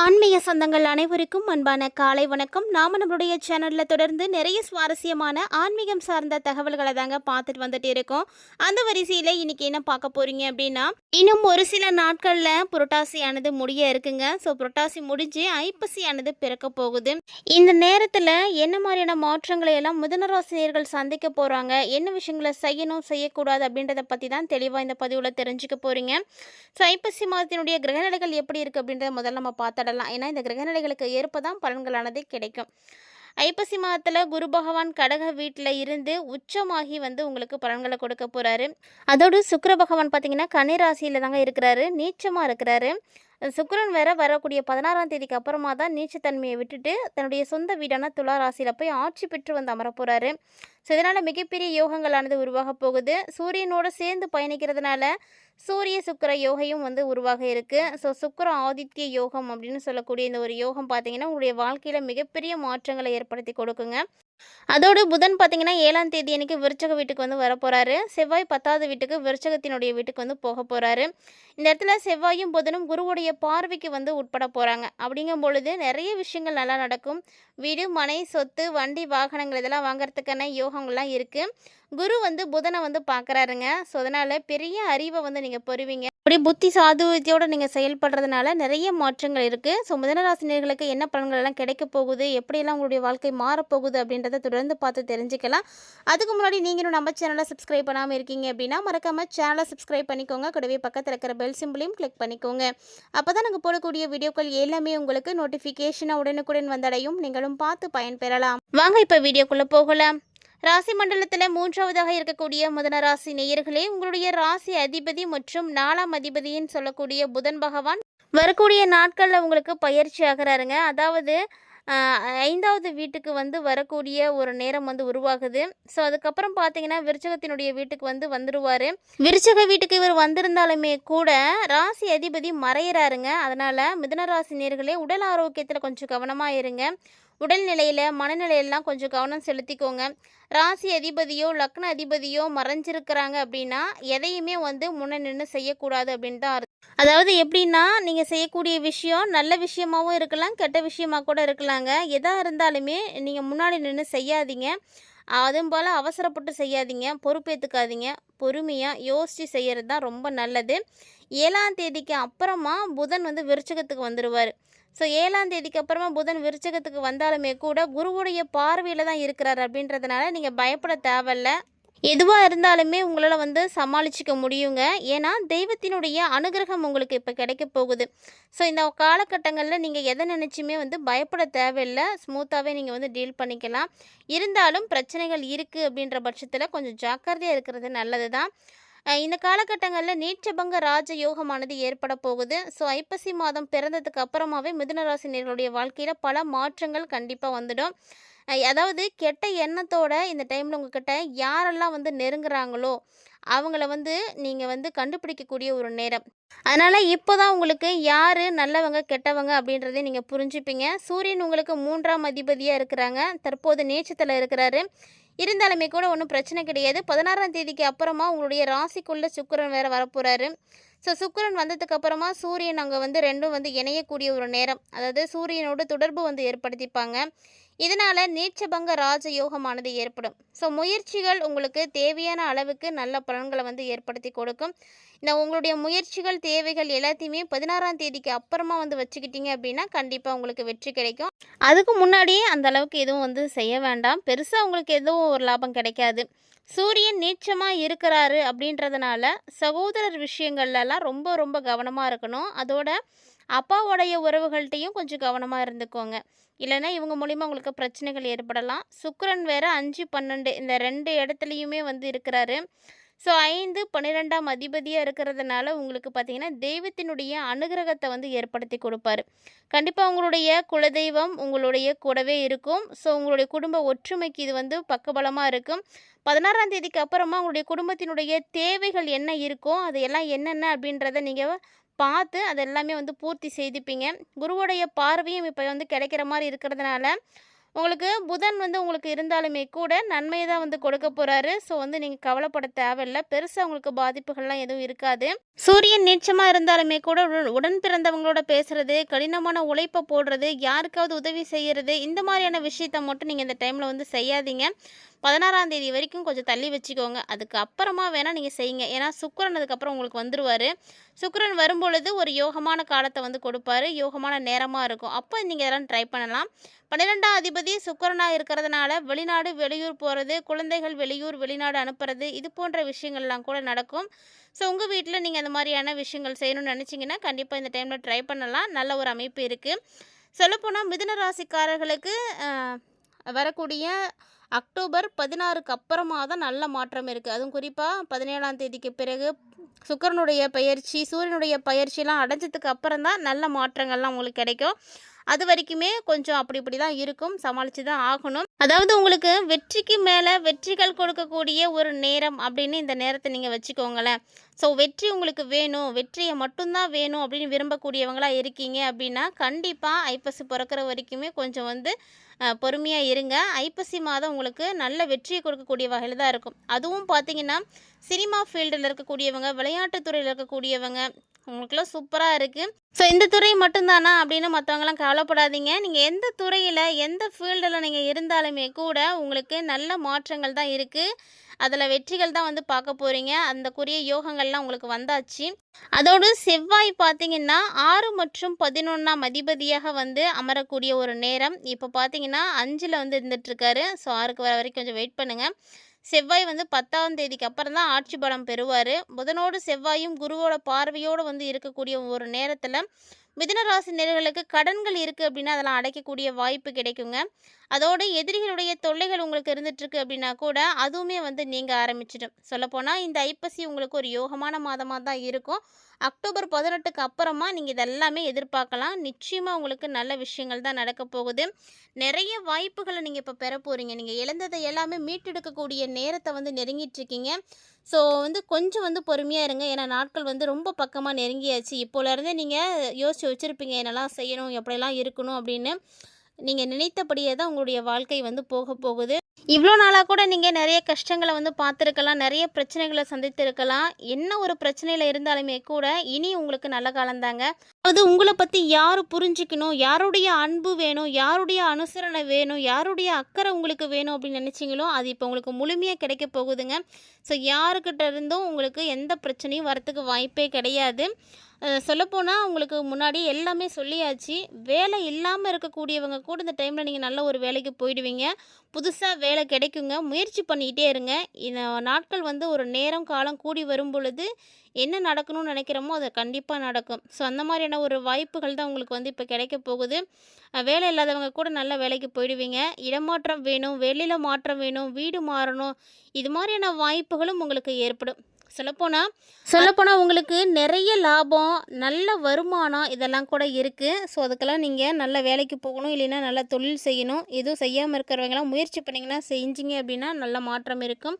ஆன்மீக சொந்தங்கள் அனைவருக்கும் அன்பான காலை வணக்கம். நாம நம்மளுடைய சேனலில் தொடர்ந்து நிறைய சுவாரஸ்யமான ஆன்மீகம் சார்ந்த தகவல்களை தாங்க பார்த்துட்டு வந்துட்டு இருக்கோம். அந்த வரிசையில் இன்னைக்கு என்ன பார்க்க போறீங்க அப்படின்னா இன்னும் ஒரு சில நாட்களில் புரட்டாசியானது முடிய இருக்குங்க. ஸோ புரட்டாசி முடிஞ்சு ஐப்பசியானது பிறக்க போகுது. இந்த நேரத்தில் என்ன மாதிரியான மாற்றங்களை எல்லாம் முதனராசினியர்கள் சந்திக்க போகிறாங்க என்ன விஷயங்களை செய்யணும் செய்யக்கூடாது அப்படின்றத பற்றி தான் தெளிவாக இந்த பதிவில் தெரிஞ்சுக்க போகிறீங்க ஸோ ஐப்பசி மாதத்தினுடைய கிரகநிலைகள் எப்படி இருக்குது அப்படின்றத முதல்ல நம்ம கடலாம். ஏன்னா இந்த கிரகநிலைகளுக்கு ஏற்ப தான் பலன்களானது கிடைக்கும். ஐப்பசி மாதத்தில் குரு பகவான் கடக வீட்டில் இருந்து உச்சமாகி வந்து உங்களுக்கு பலன்களை கொடுக்க போகிறாரு அதோடு சுக்கர பகவான் பார்த்தீங்கன்னா கன்னிராசியில் தாங்க இருக்கிறாரு. நீச்சமாக இருக்கிறாரு. சுக்கரன் வேற வரக்கூடிய பதினாறாம் தேதிக்கு அப்புறமா தான் நீச்சத்தன்மையை விட்டுட்டு தன்னுடைய சொந்த வீடான துலா ராசியில் போய் ஆட்சி பெற்று வந்து அமர போகிறாரு ஸோ இதனால் மிகப்பெரிய யோகங்களானது உருவாக போகுது. சூரியனோட சேர்ந்து பயணிக்கிறதுனால சூரிய சுக்கர யோகையும் வந்து உருவாக இருக்குது ஸோ சுக்கர ஆதித்ய யோகம் அப்படின்னு சொல்லக்கூடிய இந்த ஒரு யோகம் பார்த்தீங்கன்னா உங்களுடைய வாழ்க்கையில் மிகப்பெரிய மாற்றங்களை ஏற்படுத்தி கொடுக்குங்க. அதோடு புதன் பார்த்தீங்கன்னா ஏழாம் தேதி அன்னைக்கு விருச்சக வீட்டுக்கு வந்து வரப்போகிறாரு செவ்வாய் பத்தாவது வீட்டுக்கு விருச்சகத்தினுடைய வீட்டுக்கு வந்து போக போகிறாரு இந்த இடத்துல செவ்வாயும் புதனும் குருவுடைய பார்வைக்கு வந்து உட்பட போகிறாங்க அப்படிங்கும் பொழுது நிறைய விஷயங்கள் நல்லா நடக்கும். வீடு மனை சொத்து வண்டி வாகனங்கள் இதெல்லாம் வாங்குறதுக்கான யோகங்கள்லாம் இருக்குது குரு வந்து புதனை வந்து பார்க்குறாருங்க. ஸோ அதனால் பெரிய அறிவை வந்து நீங்கள் பெறுவீங்க. அப்படி புத்தி சாதுவத்தியோடு நீங்கள் செயல்படுறதுனால நிறைய மாற்றங்கள் இருக்குது ஸோ மிதனராசினியர்களுக்கு என்ன பலன்கள் எல்லாம் கிடைக்க போகுது? எப்படியெல்லாம் உங்களுடைய வாழ்க்கை மாறப்போகுது அப்படின்றத தொடர்ந்து பார்த்து தெரிஞ்சுக்கலாம். அதுக்கு முன்னாடி நீங்களும் நம்ம சேனலை சப்ஸ்கிரைப் பண்ணாமல் இருக்கீங்க அப்படின்னா மறக்காமல் சேனலை சப்ஸ்கிரைப் பண்ணிக்கோங்க. கூடவே பக்கத்தில் இருக்கிற பெல் சிம்பிளையும் கிளிக் பண்ணிக்கோங்க. அப்போ தான் நாங்கள் போடக்கூடிய வீடியோக்கள் எல்லாமே உங்களுக்கு நோட்டிஃபிகேஷனாக உடனுக்குடன் வந்தடையும். நீங்களும் பார்த்து பயன்பெறலாம். வாங்க இப்போ வீடியோக்குள்ளே போகலாம். ராசி மண்டலத்தில் மூன்றாவதாக இருக்கக்கூடிய முதன ராசி நேயர்களே உங்களுடைய ராசி அதிபதி மற்றும் நாலாம் அதிபதியின் சொல்லக்கூடிய புதன் பகவான் வரக்கூடிய நாட்களில் உங்களுக்கு பயிற்சி ஆகிறாருங்க. அதாவது ஐந்தாவது வீட்டுக்கு வந்து வரக்கூடிய ஒரு நேரம் வந்து உருவாகுது. ஸோ அதுக்கப்புறம் பார்த்தீங்கன்னா விருச்சகத்தினுடைய வீட்டுக்கு வந்து வந்துடுவார் விருச்சக வீட்டுக்கு இவர் வந்திருந்தாலுமே கூட ராசி அதிபதி மறையிறாருங்க. அதனால் மிதன ராசி நேர்களே உடல் ஆரோக்கியத்தில் கொஞ்சம் கவனமாக இருங்க. உடல்நிலையில் மனநிலையெல்லாம் கொஞ்சம் கவனம் செலுத்திக்கோங்க. ராசி அதிபதியோ லக்ன அதிபதியோ மறைஞ்சிருக்கிறாங்க அப்படின்னா எதையுமே வந்து முன்ன நின்று செய்யக்கூடாது அப்படின்னு தான் அர்த்தம். அதாவது எப்படின்னா நீங்கள் செய்யக்கூடிய விஷயம் நல்ல விஷயமாகவும் இருக்கலாம் கெட்ட விஷயமாக கூட இருக்கலாங்க. எதாக இருந்தாலுமே நீங்கள் முன்னாடி நின்று செய்யாதீங்க. அதுவும் போல் அவசரப்பட்டு செய்யாதீங்க. பொறுப்பேற்றுக்காதீங்க பொறுமையாக யோசித்து செய்கிறது தான் ரொம்ப நல்லது. ஏழாம் தேதிக்கு அப்புறமா புதன் வந்து விருச்சகத்துக்கு வந்துடுவார் ஸோ ஏழாம் தேதிக்கு அப்புறமா புதன் விருச்சகத்துக்கு வந்தாலுமே கூட குருவுடைய பார்வையில் தான் இருக்கிறார் அப்படின்றதுனால நீங்கள் பயப்பட தேவையில்ல. எதுவாக இருந்தாலுமே உங்களால் வந்து சமாளிச்சிக்க முடியுங்க. ஏன்னா தெய்வத்தினுடைய அனுகிரகம் உங்களுக்கு இப்போ கிடைக்க போகுது. ஸோ இந்த காலகட்டங்களில் நீங்கள் எதை நினச்சுமே வந்து பயப்பட தேவையில்லை. ஸ்மூத்தாகவே நீங்கள் வந்து டீல் பண்ணிக்கலாம். இருந்தாலும் பிரச்சனைகள் இருக்குது அப்படின்ற பட்சத்தில் கொஞ்சம் ஜாக்கிரதையாக இருக்கிறது நல்லது தான் இந்த காலகட்டங்களில் நீச்சபங்க ராஜ யோகமானது ஏற்பட போகுது. ஸோ ஐப்பசி மாதம் பிறந்ததுக்கு அப்புறமாவே மிதுனராசினியர்களுடைய வாழ்க்கையில் பல மாற்றங்கள் கண்டிப்பாக வந்துடும். அதாவது கெட்ட எண்ணத்தோட இந்த டைமில் உங்ககிட்ட யாரெல்லாம் வந்து நெருங்குறாங்களோ அவங்கள வந்து நீங்கள் வந்து கண்டுபிடிக்கக்கூடிய ஒரு நேரம். அதனால் இப்போ தான் உங்களுக்கு யார் நல்லவங்க கெட்டவங்க அப்படின்றதே நீங்கள் புரிஞ்சுப்பீங்க. சூரியன் உங்களுக்கு மூன்றாம் அதிபதியாக இருக்கிறாங்க. தற்போது நேச்சத்தில் இருக்கிறாரு. இருந்தாலுமே கூட ஒன்றும் பிரச்சனை கிடையாது. பதினாறாம் தேதிக்கு அப்புறமா உங்களுடைய ராசிக்குள்ளே சுக்கரன் வேற வரப்போகிறாரு ஸோ சுக்கிரன் வந்ததுக்கு அப்புறமா சூரியன் அங்கே வந்து ரெண்டும் வந்து இணையக்கூடிய ஒரு நேரம். அதாவது சூரியனோட தொடர்பு வந்து ஏற்படுத்திப்பாங்க. இதனால் நீச்சபங்க ராஜயோகமானது ஏற்படும். ஸோ முயற்சிகள் உங்களுக்கு தேவையான அளவுக்கு நல்ல பலன்களை வந்து ஏற்படுத்தி கொடுக்கும். இந்த உங்களுடைய முயற்சிகள் தேவைகள் எல்லாத்தையுமே பதினாறாம் தேதிக்கு அப்புறமா வந்து வச்சுக்கிட்டீங்க அப்படின்னா கண்டிப்பாக உங்களுக்கு வெற்றி கிடைக்கும். அதுக்கு முன்னாடியே அந்த அளவுக்கு எதுவும் வந்து செய்ய வேண்டாம். பெருசாக உங்களுக்கு எதுவும் ஒரு லாபம் கிடைக்காது. சூரியன் நீச்சமாக இருக்கிறாரு அப்படின்றதுனால சகோதரர் விஷயங்கள்லாம் ரொம்ப ரொம்ப கவனமாக இருக்கணும். அதோட அப்பாவுடைய உறவுகள்கிட்டையும் கொஞ்சம் கவனமாக இருந்துக்கோங்க. இல்லைன்னா இவங்க மூலிமா உங்களுக்கு பிரச்சனைகள் ஏற்படலாம். சுக்கரன் வேறு அஞ்சு பன்னெண்டு இந்த ரெண்டு இடத்துலையுமே வந்து இருக்கிறாரு. ஸோ ஐந்து பன்னிரெண்டாம் அதிபதியாக இருக்கிறதுனால உங்களுக்கு பார்த்திங்கன்னா தெய்வத்தினுடைய அனுகிரகத்தை வந்து ஏற்படுத்தி கொடுப்பாரு. கண்டிப்பாக உங்களுடைய குலதெய்வம் உங்களுடைய கூடவே இருக்கும். ஸோ உங்களுடைய குடும்ப ஒற்றுமைக்கு இது வந்து பக்கபலமாக இருக்கும். பதினாறாம் தேதிக்கு அப்புறமா உங்களுடைய குடும்பத்தினுடைய தேவைகள் என்ன இருக்கோ அது எல்லாம் என்னென்ன அப்படின்றத நீங்கள் பார்த்து அதெல்லாமே வந்து பூர்த்தி செய்துப்பீங்க. குருவுடைய பார்வையும் இப்போ வந்து கிடைக்கிற மாதிரி இருக்கிறதுனால உங்களுக்கு புதன் வந்து உங்களுக்கு இருந்தாலுமே கூட நன்மையை தான் வந்து கொடுக்க போகிறாரு ஸோ வந்து நீங்கள் கவலைப்பட தேவையில்ல. பெருசாக உங்களுக்கு பாதிப்புகள்லாம் எதுவும் இருக்காது. சூரியன் நீச்சமாக இருந்தாலுமே கூட உடன் உடன் பிறந்தவங்களோட பேசுறது கடினமான உழைப்பை போடுறது யாருக்காவது உதவி செய்கிறது இந்த மாதிரியான விஷயத்த மட்டும் நீங்கள் இந்த டைமில் வந்து செய்யாதீங்க. பதினாறாம் தேதி வரைக்கும் கொஞ்சம் தள்ளி வச்சுக்கோங்க. அதுக்கு அப்புறமா வேணால் நீங்கள் செய்யுங்க. ஏன்னா சுக்கரன் அதுக்கப்புறம் உங்களுக்கு வந்துடுவார் சுக்கரன் வரும்பொழுது ஒரு யோகமான காலத்தை வந்து கொடுப்பாரு. யோகமான நேரமாக இருக்கும். அப்போ நீங்கள் இதெல்லாம் ட்ரை பண்ணலாம். பன்னிரெண்டாம் அதிபதி சுக்கரனாக இருக்கிறதுனால வெளிநாடு வெளியூர் போகிறது குழந்தைகள் வெளியூர் வெளிநாடு அனுப்புறது இது போன்ற விஷயங்கள்லாம் கூட நடக்கும். ஸோ உங்கள் வீட்டில் நீங்கள் அந்த மாதிரியான விஷயங்கள் செய்யணும்னு நினச்சிங்கன்னா கண்டிப்பாக இந்த டைமில் ட்ரை பண்ணலாம். நல்ல ஒரு அமைப்பு இருக்குது சொல்லப்போனால் மிதுன ராசிக்காரர்களுக்கு வரக்கூடிய அக்டோபர் பதினாறுக்கு அப்புறமா தான் நல்ல மாற்றம் இருக்குது அதுவும் குறிப்பாக பதினேழாம் தேதிக்கு பிறகு சுக்கரனுடைய பயிற்சி சூரியனுடைய பயிற்சிலாம் அடைஞ்சதுக்கு அப்புறம் தான் நல்ல மாற்றங்கள்லாம் உங்களுக்கு கிடைக்கும். அது வரைக்குமே கொஞ்சம் அப்படி இப்படி தான் இருக்கும். சமாளித்து தான் ஆகணும். அதாவது உங்களுக்கு வெற்றிக்கு மேலே வெற்றிகள் கொடுக்கக்கூடிய ஒரு நேரம் அப்படின்னு இந்த நேரத்தை நீங்கள் வச்சுக்கோங்களேன். ஸோ வெற்றி உங்களுக்கு வேணும். வெற்றியை மட்டும்தான் வேணும் அப்படின்னு விரும்பக்கூடியவங்களாக இருக்கீங்க அப்படின்னா கண்டிப்பாக ஐப்பசி பிறக்கிற வரைக்குமே கொஞ்சம் வந்து பொறுமையாக இருங்க. ஐப்பசி மாதம் உங்களுக்கு நல்ல வெற்றியை கொடுக்கக்கூடிய வகையில் தான் இருக்கும். அதுவும் பார்த்தீங்கன்னா சினிமா ஃபீல்டில் இருக்கக்கூடியவங்க விளையாட்டுத்துறையில் இருக்கக்கூடியவங்க உங்களுக்குலாம் சூப்பராக இருக்குது ஸோ இந்த துறை மட்டும்தானா அப்படின்னு மற்றவங்களாம் கவலைப்படாதீங்க. நீங்கள் எந்த துறையில் எந்த ஃபீல்டில் நீங்கள் இருந்தாலுமே கூட உங்களுக்கு நல்ல மாற்றங்கள் தான் இருக்குது அதில் வெற்றிகள் தான் வந்து பார்க்க போகிறீங்க அந்தக்குரிய யோகங்கள்லாம் உங்களுக்கு வந்தாச்சு. அதோடு செவ்வாய் பார்த்தீங்கன்னா ஆறு மற்றும் பதினொன்றாம் அதிபதியாக வந்து அமரக்கூடிய ஒரு நேரம். இப்போ பார்த்தீங்கன்னா அஞ்சில் வந்து இருந்துகிட்ருக்காரு ஸோ ஆறுக்கு வர வரைக்கும் கொஞ்சம் வெயிட் பண்ணுங்கள் செவ்வாய் வந்து பத்தாம் தேதிக்கு அப்புறம் தான் ஆட்சி பலம் பெறுவார். புதனோடு செவ்வாயும் குருவோட பார்வையோடு வந்து இருக்கக்கூடிய ஒரு நேரத்தில் மிதுன ராசி நேர்களுக்கு கடன்கள் இருக்குது அப்படின்னா அதெல்லாம் அடைக்கக்கூடிய வாய்ப்பு கிடைக்குங்க. அதோடு எதிரிகளுடைய தொல்லைகள் உங்களுக்கு இருந்துகிட்ருக்கு அப்படின்னா கூட அதுவுமே வந்து நீங்கள் ஆரம்பிச்சிடும். சொல்லப்போனால் இந்த ஐப்பசி உங்களுக்கு ஒரு யோகமான மாதமாக தான் இருக்கும். அக்டோபர் பதினெட்டுக்கு அப்புறமா நீங்கள் இதெல்லாமே எதிர்பார்க்கலாம். நிச்சயமாக உங்களுக்கு நல்ல விஷயங்கள் தான் நடக்க போகுது. நிறைய வாய்ப்புகளை நீங்கள் இப்போ பெற போகிறீங்க நீங்கள் இழந்ததை எல்லாமே மீட்டெடுக்கக்கூடிய நேரத்தை வந்து நெருங்கிட்டு இருக்கீங்க. ஸோ வந்து கொஞ்சம் வந்து பொறுமையாக இருங்க. ஏன்னா நாட்கள் வந்து ரொம்ப பக்கமாக நெருங்கியாச்சு. இப்போலேருந்தே நீங்கள் யோசிச்சு வச்சுருப்பீங்க. என்னெல்லாம் செய்யணும் எப்படியெல்லாம் இருக்கணும் அப்படின்னு. நீங்கள் நினைத்தபடியே தான் உங்களுடைய வாழ்க்கை வந்து போக போகுது. இவ்வளோ நாளாக கூட நீங்கள் நிறைய கஷ்டங்களை வந்து பார்த்துருக்கலாம் நிறைய பிரச்சனைகளை சந்தித்திருக்கலாம். என்ன ஒரு பிரச்சனையில் இருந்தாலுமே கூட இனி உங்களுக்கு நல்ல காலம்தாங்க. அதாவது உங்களை பற்றி யார் புரிஞ்சுக்கணும்? யாருடைய அன்பு வேணும்? யாருடைய அனுசரணை வேணும்? யாருடைய அக்கறை உங்களுக்கு வேணும் அப்படின்னு நினச்சிங்களோ அது இப்போ உங்களுக்கு முழுமையாக கிடைக்க போகுதுங்க. ஸோ யாருக்கிட்ட இருந்தும் உங்களுக்கு எந்த பிரச்சனையும் வரத்துக்கு வாய்ப்பே கிடையாது. சொல்லப்போனால் உங்களுக்கு முன்னாடி எல்லாமே சொல்லியாச்சு. வேலை இல்லாமல் இருக்கக்கூடியவங்க கூட இந்த டைமில் நீங்கள் நல்ல ஒரு வேலைக்கு போயிடுவீங்க. புதுசாக வேலை கிடைக்குங்க. முயற்சி பண்ணிக்கிட்டே இருங்க. இந்த நாட்கள் வந்து ஒரு நேரம் காலம் கூடி வரும் பொழுது என்ன நடக்கணும்னு நினைக்கிறோமோ அது கண்டிப்பாக நடக்கும். ஸோ அந்த மாதிரியான ஒரு வாய்ப்புகள் தான் உங்களுக்கு வந்து இப்போ கிடைக்க போகுது. வேலை இல்லாதவங்க கூட நல்ல வேலைக்கு போயிடுவீங்க. இடமாற்றம் வேணும் வெளியில் மாற்றம் வேணும் வீடு மாறணும். இது மாதிரியான வாய்ப்புகளும் உங்களுக்கு ஏற்படும். சொல்லப்போனால் சொல்லப்போனால் உங்களுக்கு நிறைய லாபம் நல்ல வருமானம் இதெல்லாம் கூட இருக்குது ஸோ அதுக்கெல்லாம் நீங்கள் நல்ல வேலைக்கு போகணும் இல்லைன்னா நல்ல தொழில் செய்யணும். எதுவும் செய்யாமல் இருக்கிறவங்களாம் முயற்சி பண்ணிங்கன்னா செஞ்சீங்க அப்படின்னா நல்ல மாற்றம் இருக்கும்.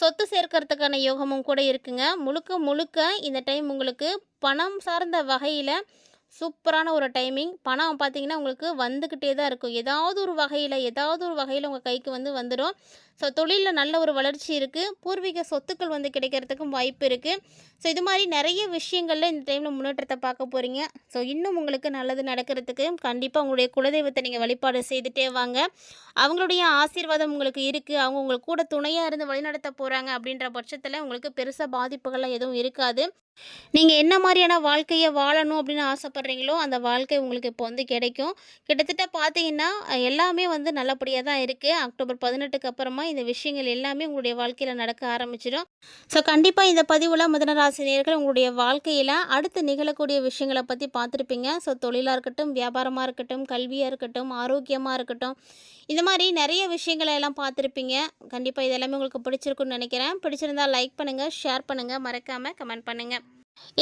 சொத்து சேர்க்கறதுக்கான யோகமும் கூட இருக்குங்க. முழுக்க முழுக்க இந்த டைம் உங்களுக்கு பணம் சார்ந்த வகையில் சூப்பரான ஒரு டைமிங். பணம் பார்த்தீங்கன்னா உங்களுக்கு வந்துக்கிட்டே தான் இருக்கும். ஏதாவது ஒரு வகையில் ஏதாவது ஒரு வகையில் உங்கள் கைக்கு வந்து வந்துடும். ஸோ தொழிலில் நல்ல ஒரு வளர்ச்சி இருக்குது பூர்வீக சொத்துக்கள் வந்து கிடைக்கிறதுக்கும் வாய்ப்பு இருக்குது ஸோ இது மாதிரி நிறைய விஷயங்களில் இந்த டைமில் முன்னேற்றத்தை பார்க்க போகிறீங்க ஸோ இன்னும் உங்களுக்கு நல்லது நடக்கிறதுக்கு கண்டிப்பாக உங்களுடைய குலதெய்வத்தை நீங்கள் வழிபாடு செய்துட்டே வாங்க. அவங்களுடைய ஆசீர்வாதம் உங்களுக்கு இருக்குது அவங்க உங்களுக்கு கூட துணையாக இருந்து வழிநடத்த போகிறாங்க அப்படின்ற பட்சத்தில் உங்களுக்கு பெருசாக பாதிப்புகள்லாம் எதுவும் இருக்காது. நீங்கள் என்ன மாதிரியான வாழ்க்கையை வாழணும் அப்படின்னு ஆசைப்பட்றீங்களோ அந்த வாழ்க்கை உங்களுக்கு இப்போ வந்து கிடைக்கும். கிட்டத்தட்ட பார்த்தீங்கன்னா எல்லாமே வந்து நல்லபடியாக தான் இருக்குது அக்டோபர் பதினெட்டுக்கு அப்புறமா இந்த விஷயங்கள் எல்லாமே உங்களுடைய வாழ்க்கையில் நடக்க ஆரம்பிச்சிடும். ஸோ கண்டிப்பாக இந்த பதிவில் முதனராசினியர்கள் உங்களுடைய வாழ்க்கையில் அடுத்து நிகழக்கூடிய விஷயங்களை பற்றி பார்த்துருப்பீங்க. ஸோ தொழிலாக இருக்கட்டும் வியாபாரமாக இருக்கட்டும் கல்வியாக இருக்கட்டும் ஆரோக்கியமாக இருக்கட்டும் இந்த மாதிரி நிறைய விஷயங்களை எல்லாம் பார்த்துருப்பீங்க. கண்டிப்பாக இதெல்லாமே உங்களுக்கு பிடிச்சிருக்குன்னு நினைக்கிறேன். பிடிச்சிருந்தா லைக் பண்ணுங்கள் ஷேர் பண்ணுங்கள் மறக்காமல் கமெண்ட் பண்ணுங்கள்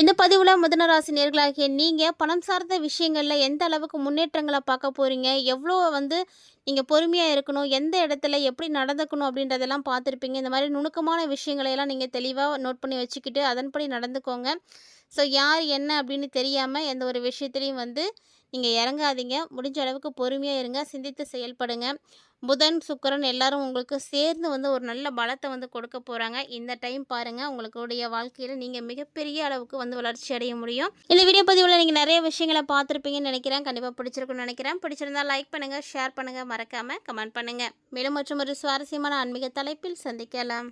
இந்த பதிவில் முதனராசி நேர்களாகிய நீங்கள் பணம் சார்ந்த விஷயங்களில் எந்த அளவுக்கு முன்னேற்றங்களை பார்க்க போகிறீங்க எவ்வளோ வந்து நீங்கள் பொறுமையாக இருக்கணும்? எந்த இடத்துல எப்படி நடந்துக்கணும்? அப்படின்றதெல்லாம் பார்த்துருப்பீங்க. இந்த மாதிரி நுணுக்கமான விஷயங்களையெல்லாம் நீங்கள் தெளிவாக நோட் பண்ணி வச்சுக்கிட்டு அதன்படி நடந்துக்கோங்க. ஸோ யார் என்ன அப்படின்னு தெரியாமல் எந்த ஒரு விஷயத்துலையும் வந்து நீங்கள் இறங்காதீங்க. முடிஞ்ச அளவுக்கு பொறுமையாக இருங்க. சிந்தித்து செயல்படுங்க. புதன் சுக்கிரன் எல்லாரும் உங்களுக்கு சேர்ந்து வந்து ஒரு நல்ல பலத்தை வந்து கொடுக்க போகிறாங்க இந்த டைம் பாருங்கள் உங்களுடைய வாழ்க்கையில் நீங்கள் மிகப்பெரிய அளவுக்கு வந்து வளர்ச்சி அடைய முடியும். இந்த வீடியோ பதிவில் நீங்கள் நிறைய விஷயங்களை பார்த்துருப்பீங்கன்னு நினைக்கிறேன். கண்டிப்பாக பிடிச்சிருக்குன்னு நினைக்கிறேன். பிடிச்சிருந்தால் லைக் பண்ணுங்கள் ஷேர் பண்ணுங்கள் மறக்காமல் கமெண்ட் பண்ணுங்கள் மேலும் மற்றும் ஒரு சுவாரஸ்யமான ஆன்மீக தலைப்பில் சந்திக்கலாம்.